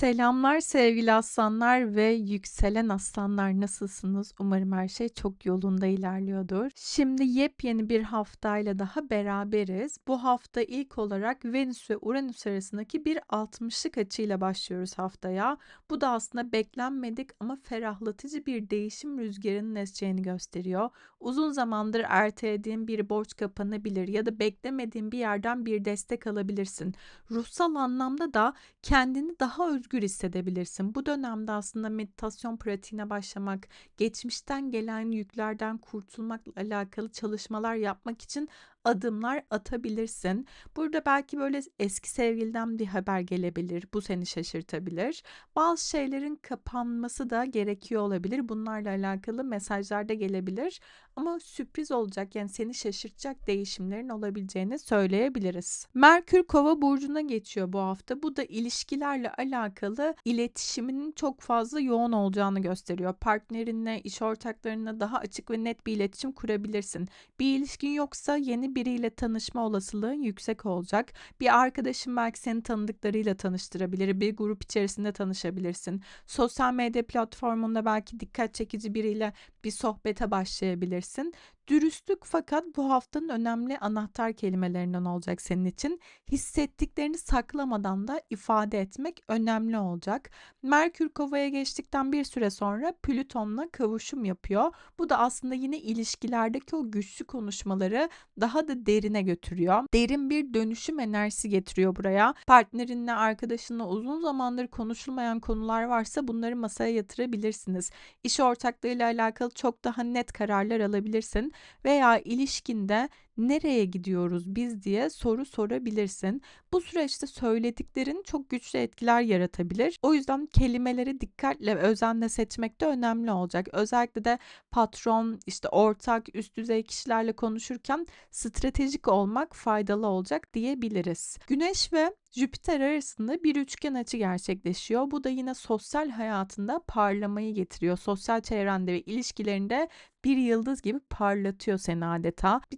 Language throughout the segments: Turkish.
Selamlar sevgili aslanlar ve yükselen aslanlar nasılsınız? Umarım her şey çok yolunda ilerliyordur. Şimdi yepyeni bir haftayla daha beraberiz. Bu hafta ilk olarak Venüs ve Uranüs arasındaki bir 60'lık açıyla başlıyoruz haftaya. Bu da aslında beklenmedik ama ferahlatıcı bir değişim rüzgarının eseceğini gösteriyor. Uzun zamandır ertelediğin bir borç kapanabilir ya da beklemediğin bir yerden bir destek alabilirsin. Ruhsal anlamda da kendini daha özgür hissedebilirsin. Bu dönemde aslında meditasyon pratiğine başlamak, geçmişten gelen yüklerden kurtulmakla alakalı çalışmalar yapmak için adımlar atabilirsin. Burada belki böyle eski sevgiliden bir haber gelebilir. Bu seni şaşırtabilir. Bazı şeylerin kapanması da gerekiyor olabilir. Bunlarla alakalı mesajlar da gelebilir. Ama sürpriz olacak yani seni şaşırtacak değişimlerin olabileceğini söyleyebiliriz. Merkür Kova burcuna geçiyor bu hafta. Bu da ilişkilerle alakalı iletişiminin çok fazla yoğun olacağını gösteriyor. Partnerinle, iş ortaklarına daha açık ve net bir iletişim kurabilirsin. Bir ilişkin yoksa yeni biriyle tanışma olasılığın yüksek olacak. Bir arkadaşın belki seni tanıdıklarıyla tanıştırabilir. Bir grup içerisinde tanışabilirsin. Sosyal medya platformunda belki dikkat çekici biriyle bir sohbete başlayabilirsin. Dürüstlük fakat bu haftanın önemli anahtar kelimelerinden olacak senin için. Hissettiklerini saklamadan da ifade etmek önemli olacak. Merkür Kova'ya geçtikten bir süre sonra Plüton'la kavuşum yapıyor. Bu da aslında yine ilişkilerdeki o güçlü konuşmaları daha da derine götürüyor. Derin bir dönüşüm enerjisi getiriyor buraya. Partnerinle, arkadaşınla uzun zamandır konuşulmayan konular varsa bunları masaya yatırabilirsiniz. İş ortaklığıyla alakalı çok daha net kararlar alabilirsin veya ilişkinde nereye gidiyoruz biz diye soru sorabilirsin. Bu süreçte söylediklerin çok güçlü etkiler yaratabilir. O yüzden kelimeleri dikkatle ve özenle seçmek de önemli olacak. Özellikle de patron, işte ortak, üst düzey kişilerle konuşurken stratejik olmak faydalı olacak diyebiliriz. Güneş ve Jüpiter arasında bir üçgen açı gerçekleşiyor. Bu da yine sosyal hayatında parlamayı getiriyor. Sosyal çevrende ve ilişkilerinde bir yıldız gibi parlatıyor seni adeta. Bir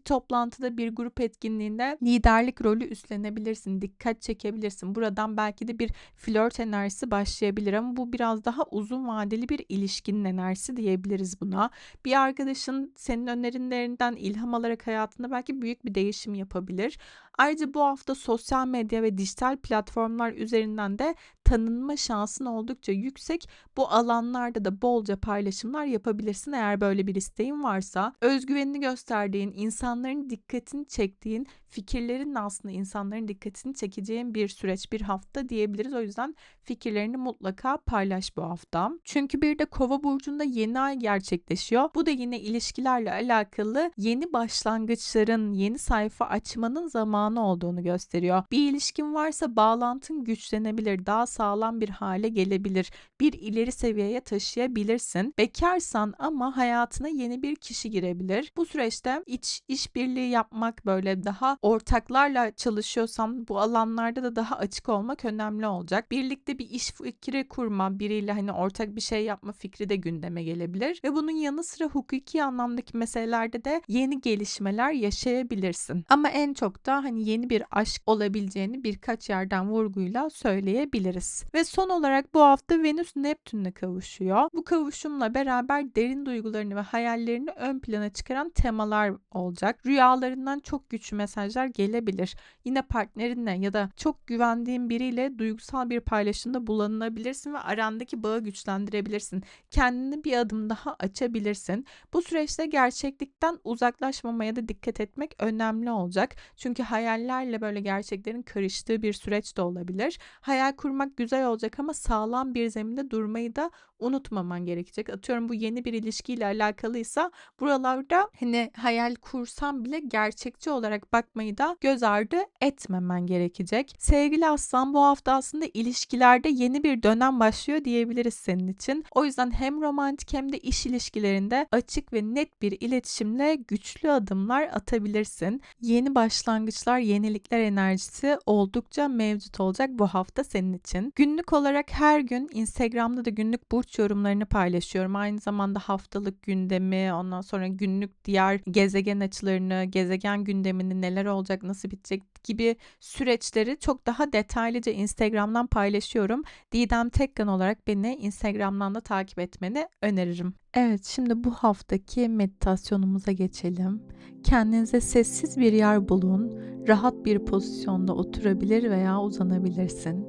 toplantıda, bir grup etkinliğinde liderlik rolü üstlenebilirsin, dikkat çekebilirsin. Buradan belki de bir flört enerjisi başlayabilir ama bu biraz daha uzun vadeli bir ilişkinin enerjisi diyebiliriz buna. Bir arkadaşın senin önerilerinden ilham alarak hayatında belki büyük bir değişim yapabilir. Ayrıca bu hafta sosyal medya ve dijital platformlar üzerinden de tanınma şansın oldukça yüksek. Bu alanlarda da bolca paylaşımlar yapabilirsin eğer böyle bir isteğin varsa. Özgüvenini gösterdiğin, insanların dikkatini çektiğin, fikirlerin aslında insanların dikkatini çekeceğin bir süreç, bir hafta diyebiliriz. O yüzden fikirlerini mutlaka paylaş bu hafta. Çünkü bir de Kova burcunda yeni ay gerçekleşiyor. Bu da yine ilişkilerle alakalı yeni başlangıçların, yeni sayfa açmanın zamanı olduğunu gösteriyor. Bir ilişkin varsa bağlantın güçlenebilir, daha sağlam bir hale gelebilir. Bir ileri seviyeye taşıyabilirsin. Bekarsan ama hayatına yeni bir kişi girebilir. Bu süreçte iç işbirliği yapmak böyle daha ortaklarla çalışıyorsan bu alanlarda da daha açık olmak önemli olacak. Birlikte bir iş fikri kurma, biriyle hani ortak bir şey yapma fikri de gündeme gelebilir ve bunun yanı sıra hukuki anlamdaki meselelerde de yeni gelişmeler yaşayabilirsin. Ama en çok da hani yeni bir aşk olabileceğini birkaç yerden vurguyla söyleyebiliriz. Ve son olarak bu hafta Venüs Neptün'le kavuşuyor. Bu kavuşumla beraber derin duygularını ve hayallerini ön plana çıkaran temalar olacak. Rüyalarından çok güçlü mesajlar gelebilir. Yine partnerinle ya da çok güvendiğin biriyle duygusal bir paylaşımda bulunabilirsin ve arandaki bağı güçlendirebilirsin. Kendini bir adım daha açabilirsin. Bu süreçte gerçeklikten uzaklaşmamaya da dikkat etmek önemli olacak. Çünkü hayallerle böyle gerçeklerin karıştığı bir süreç de olabilir. Hayal kurmak güzel olacak ama sağlam bir zeminde durmayı da unutmaman gerekecek. Atıyorum bu yeni bir ilişkiyle alakalıysa buralarda hani hayal kursam bile gerçekçi olarak bakmayı da göz ardı etmemen gerekecek. Sevgili aslan bu hafta aslında ilişkilerde yeni bir dönem başlıyor diyebiliriz senin için. O yüzden hem romantik hem de iş ilişkilerinde açık ve net bir iletişimle güçlü adımlar atabilirsin. Yeni başlangıçlar, yenilikler enerjisi oldukça mevcut olacak bu hafta senin için. Günlük olarak her gün Instagram'da da günlük burç yorumlarını paylaşıyorum. Aynı zamanda haftalık gündemi, ondan sonra günlük diğer gezegen açılarını, gezegen gündeminin neler olacak, nasıl bitecek gibi süreçleri çok daha detaylıca Instagram'dan paylaşıyorum. Didem Tekkan olarak beni Instagram'dan da takip etmeni öneririm. Evet, şimdi bu haftaki meditasyonumuza geçelim. Kendinize sessiz bir yer bulun. Rahat bir pozisyonda oturabilir veya uzanabilirsin.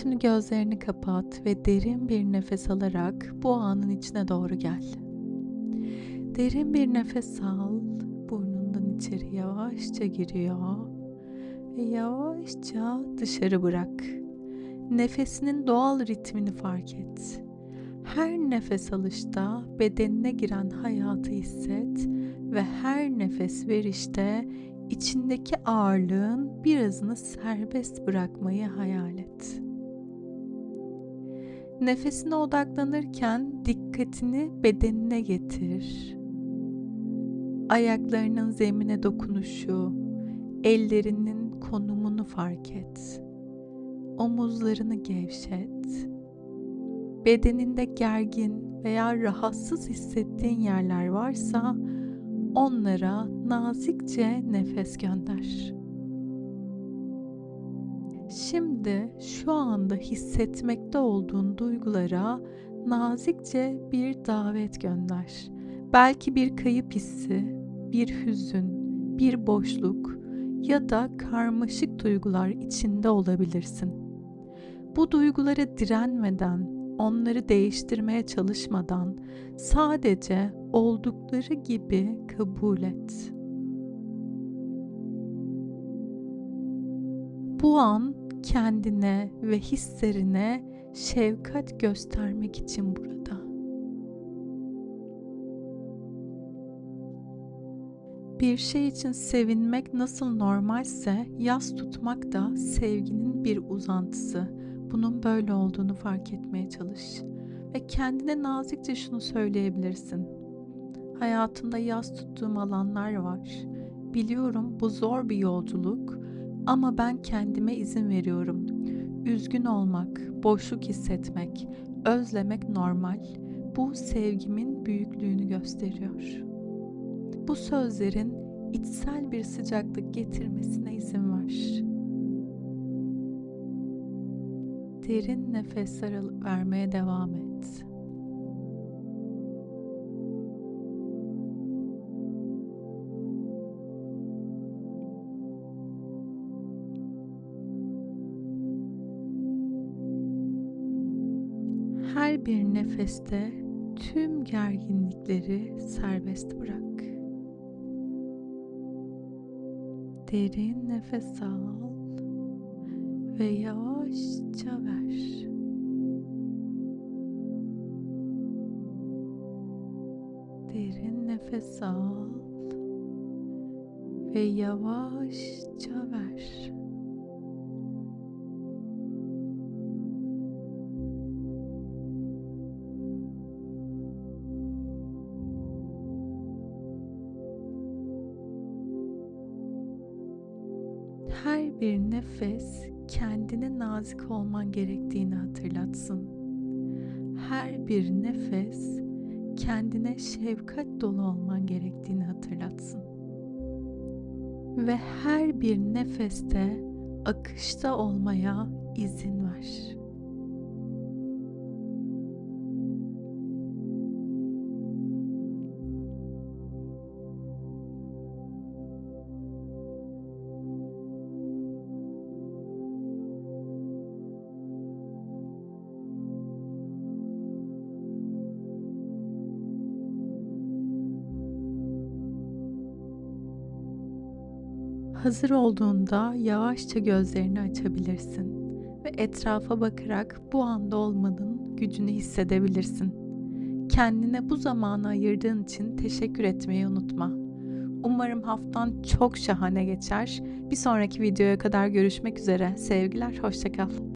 Şimdi gözlerini kapat ve derin bir nefes alarak bu anın içine doğru gel. Derin bir nefes al. Burnundan içeri yavaşça giriyor ve yavaşça dışarı bırak. Nefesinin doğal ritmini fark et. Her nefes alışta bedenine giren hayatı hisset ve her nefes verişte içindeki ağırlığın birazını serbest bırakmayı hayal et. Nefesine odaklanırken dikkatini bedenine getir. Ayaklarının zemine dokunuşu, ellerinin konumunu fark et. Omuzlarını gevşet. Bedeninde gergin veya rahatsız hissettiğin yerler varsa onlara nazikçe nefes gönder. Şimdi şu anda hissetmekte olduğun duygulara nazikçe bir davet gönder. Belki bir kayıp hissi, bir hüzün, bir boşluk ya da karmaşık duygular içinde olabilirsin. Bu duygulara direnmeden, onları değiştirmeye çalışmadan sadece oldukları gibi kabul et. Bu an kendine ve hislerine şefkat göstermek için burada. Bir şey için sevinmek nasıl normalse yas tutmak da sevginin bir uzantısı. Bunun böyle olduğunu fark etmeye çalış. Ve kendine nazikçe şunu söyleyebilirsin. Hayatımda yas tuttuğum alanlar var. Biliyorum bu zor bir yolculuk ama ben kendime izin veriyorum. Üzgün olmak, boşluk hissetmek, özlemek normal. Bu sevgimin büyüklüğünü gösteriyor. Bu sözlerin içsel bir sıcaklık getirmesine izin ver. Derin nefesler alıp vermeye devam et. Her bir nefeste tüm gerginlikleri serbest bırak. Derin nefes al ve yavaşça ver. Derin nefes al ve yavaşça ver. Her bir nefes kendine nazik olman gerektiğini hatırlatsın. Her bir nefes kendine şefkat dolu olman gerektiğini hatırlatsın. Ve her bir nefeste akışta olmaya izin ver. Hazır olduğunda yavaşça gözlerini açabilirsin ve etrafa bakarak bu anda olmanın gücünü hissedebilirsin. Kendine bu zamanı ayırdığın için teşekkür etmeyi unutma. Umarım haftan çok şahane geçer. Bir sonraki videoya kadar görüşmek üzere. Sevgiler, hoşçakal.